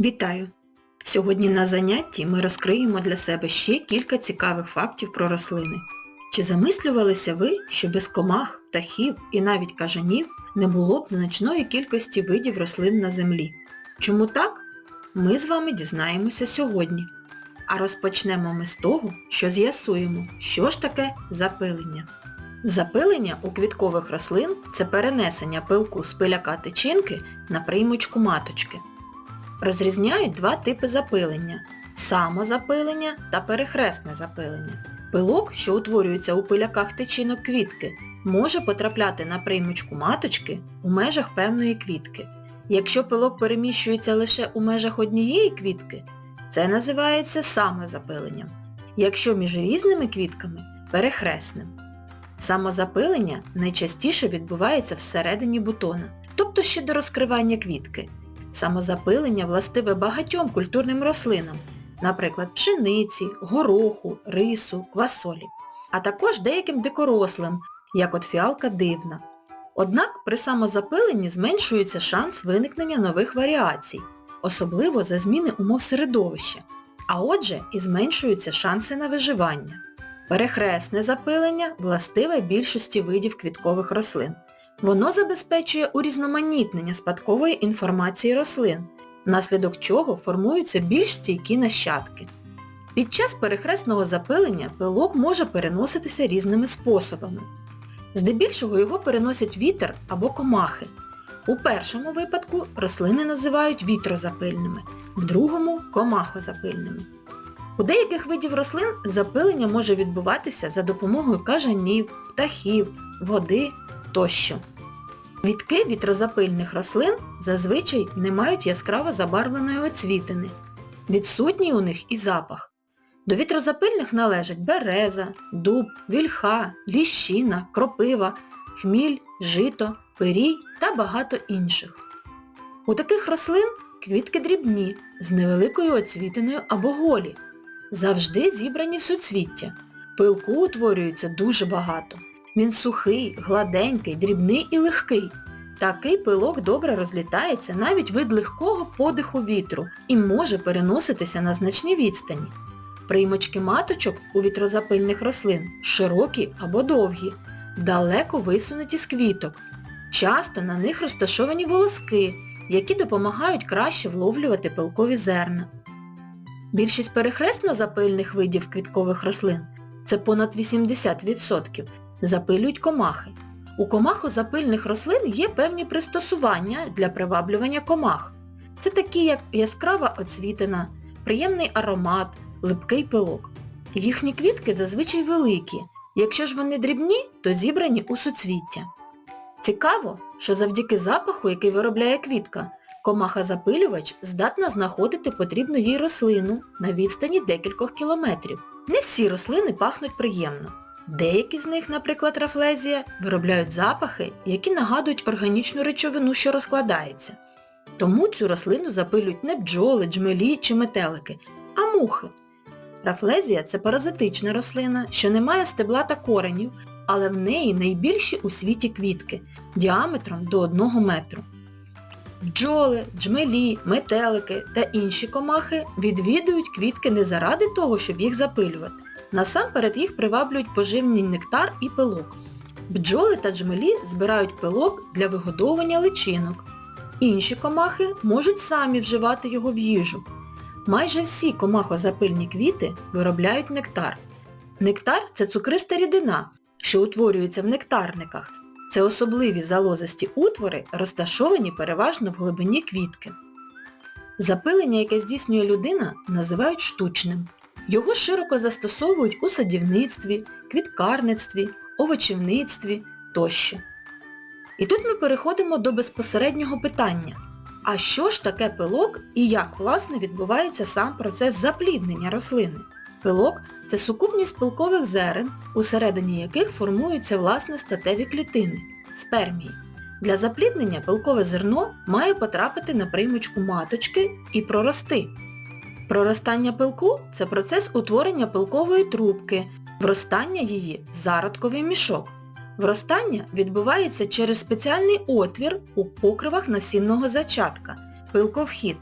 Вітаю! Сьогодні на занятті ми розкриємо для себе ще кілька цікавих фактів про рослини. Чи замислювалися ви, що без комах, птахів і навіть кажанів не було б значної кількості видів рослин на землі? Чому так? Ми з вами дізнаємося сьогодні. А розпочнемо ми з того, що з'ясуємо, що ж таке запилення. Запилення у квіткових рослин це перенесення пилку з пиляка тичинки на приймочку маточки. Розрізняють два типи запилення – самозапилення та перехресне запилення. Пилок, що утворюється у пиляках тичинок квітки, може потрапляти на приймочку маточки у межах певної квітки. Якщо пилок переміщується лише у межах однієї квітки, це називається самозапиленням. Якщо між різними квітками – перехресним. Самозапилення найчастіше відбувається всередині бутона, тобто ще до розкривання квітки. Самозапилення властиве багатьом культурним рослинам, наприклад, пшениці, гороху, рису, квасолі, а також деяким дикорослим, як от фіалка дивна. Однак при самозапиленні зменшується шанс виникнення нових варіацій, особливо за зміни умов середовища, а отже і зменшуються шанси на виживання. Перехресне запилення властиве більшості видів квіткових рослин. Воно забезпечує урізноманітнення спадкової інформації рослин, внаслідок чого формуються більш стійкі нащадки. Під час перехресного запилення пилок може переноситися різними способами. Здебільшого його переносять вітер або комахи. У першому випадку рослини називають вітрозапильними, в другому комахозапильними. У деяких видів рослин запилення може відбуватися за допомогою кажанів, птахів, води тощо. Квітки вітрозапильних рослин зазвичай не мають яскраво забарвленої оцвітини. Відсутній у них і запах. До вітрозапильних належать береза, дуб, вільха, ліщина, кропива, хміль, жито, пирій та багато інших. У таких рослин квітки дрібні, з невеликою оцвітиною або голі, завжди зібрані в суцвіття. Пилку утворюється дуже багато. Він сухий, гладенький, дрібний і легкий. Такий пилок добре розлітається навіть від легкого подиху вітру і може переноситися на значні відстані. Приймочки маточок у вітрозапильних рослин широкі або довгі, далеко висунуті з квіток. Часто на них розташовані волоски, які допомагають краще вловлювати пилкові зерна. Більшість перехресно-запильних видів квіткових рослин, це понад 80%, запилюють комахи. У комахозапильних рослин є певні пристосування для приваблювання комах. Це такі, як яскрава оцвітина, приємний аромат, липкий пилок. Їхні квітки зазвичай великі. Якщо ж вони дрібні, то зібрані у суцвіття. Цікаво, що завдяки запаху, який виробляє квітка, комаха-запилювач здатна знаходити потрібну їй рослину на відстані декількох кілометрів. Не всі рослини пахнуть приємно. Деякі з них, наприклад, рафлезія, виробляють запахи, які нагадують органічну речовину, що розкладається. Тому цю рослину запилюють не бджоли, джмелі чи метелики, а мухи. Рафлезія це паразитична рослина, що не має стебла та коренів, але в неї найбільші у світі квітки діаметром до 1 метру. Бджоли, джмелі, метелики та інші комахи відвідують квітки не заради того, щоб їх запилювати. Насамперед їх приваблюють поживний нектар і пилок. Бджоли та джмелі збирають пилок для вигодовування личинок. Інші комахи можуть самі вживати його в їжу. Майже всі комахозапильні квіти виробляють нектар. Нектар – це цукриста рідина, що утворюється в нектарниках. Це особливі залозисті утвори, розташовані переважно в глибині квітки. Запилення, яке здійснює людина, називають штучним. Його широко застосовують у садівництві, квіткарництві, овочівництві тощо. І тут ми переходимо до безпосереднього питання. А що ж таке пилок і як, власне, відбувається сам процес запліднення рослини? Пилок – це сукупність пилкових зерен, усередині яких формуються власне статеві клітини – спермії. Для запліднення пилкове зерно має потрапити на приймочку маточки і прорости. Проростання пилку – це процес утворення пилкової трубки, вростання її зародковий мішок. Вростання відбувається через спеціальний отвір у покривах насінного зачатка – пилковхід.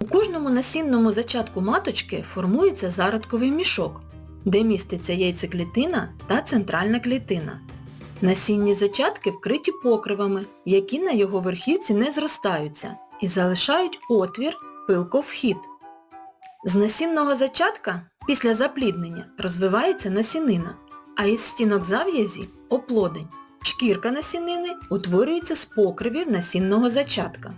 У кожному насінному зачатку маточки формується зародковий мішок, де міститься яйцеклітина та центральна клітина. Насінні зачатки вкриті покривами, які на його верхівці не зростаються і залишають отвір пилковхід. З насінного зачатка після запліднення розвивається насінина, а із стінок зав'язі – оплодень. Шкірка насінини утворюється з покривів насінного зачатка.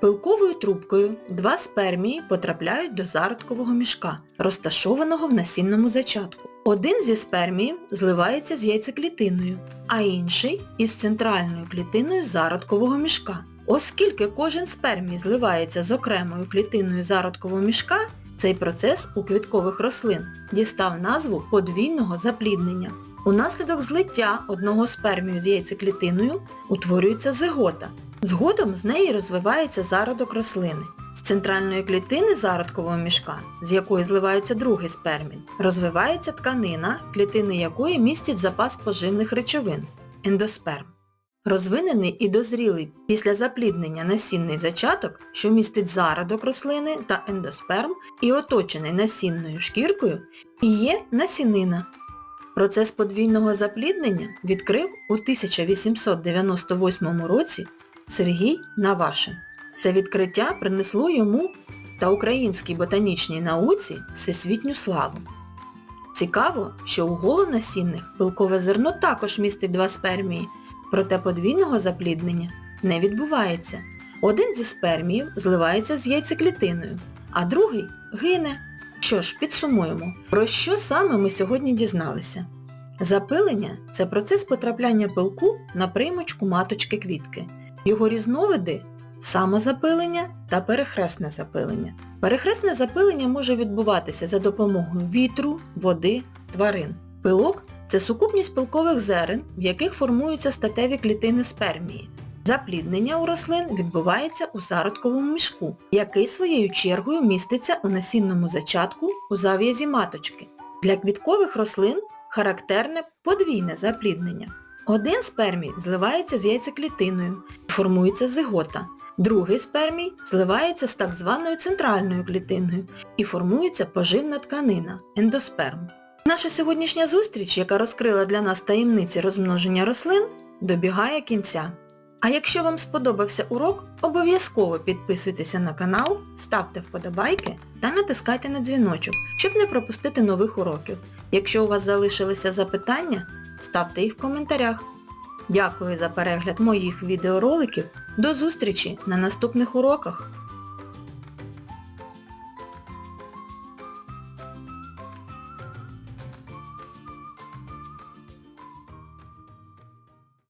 Пилковою трубкою два спермії потрапляють до зародкового мішка, розташованого в насінному зачатку. Один зі сперміїв зливається з яйцеклітиною, а інший із центральною клітиною зародкового мішка. Оскільки кожен спермій зливається з окремою клітиною зародкового мішка, цей процес у квіткових рослин дістав назву подвійного запліднення. Унаслідок злиття одного спермію з яйцеклітиною утворюється зигота. Згодом з неї розвивається зародок рослини. З центральної клітини зародкового мішка, з якої зливається другий спермін, розвивається тканина, клітини якої містять запас поживних речовин – ендосперм. Розвинений і дозрілий після запліднення насінний зачаток, що містить зародок рослини та ендосперм і оточений насінною шкіркою, і є насінина. Процес подвійного запліднення відкрив у 1898 році Сергій Навашин. Це відкриття принесло йому та українській ботанічній науці всесвітню славу. Цікаво, що у голонасінних пилкове зерно також містить два спермії, проте подвійного запліднення не відбувається. Один зі сперміїв зливається з яйцеклітиною, а другий гине. Що ж, підсумуємо, про що саме ми сьогодні дізналися. Запилення – це процес потрапляння пилку на приймочку маточки квітки. Його різновиди – самозапилення та перехресне запилення. Перехресне запилення може відбуватися за допомогою вітру, води, тварин. Пилок – це сукупність пилкових зерен, в яких формуються статеві клітини спермії. Запліднення у рослин відбувається у зародковому мішку, який своєю чергою міститься у насінному зачатку у зав'язі маточки. Для квіткових рослин характерне подвійне запліднення. Один спермій зливається з яйцеклітиною, і формується зигота. Другий спермій зливається з так званою центральною клітиною і формується поживна тканина – ендосперм. Наша сьогоднішня зустріч, яка розкрила для нас таємниці розмноження рослин, добігає кінця. А якщо вам сподобався урок, обов'язково підписуйтеся на канал, ставте вподобайки та натискайте на дзвіночок, щоб не пропустити нових уроків. Якщо у вас залишилися запитання, ставте їх в коментарях. Дякую за перегляд моїх відеороликів. До зустрічі на наступних уроках!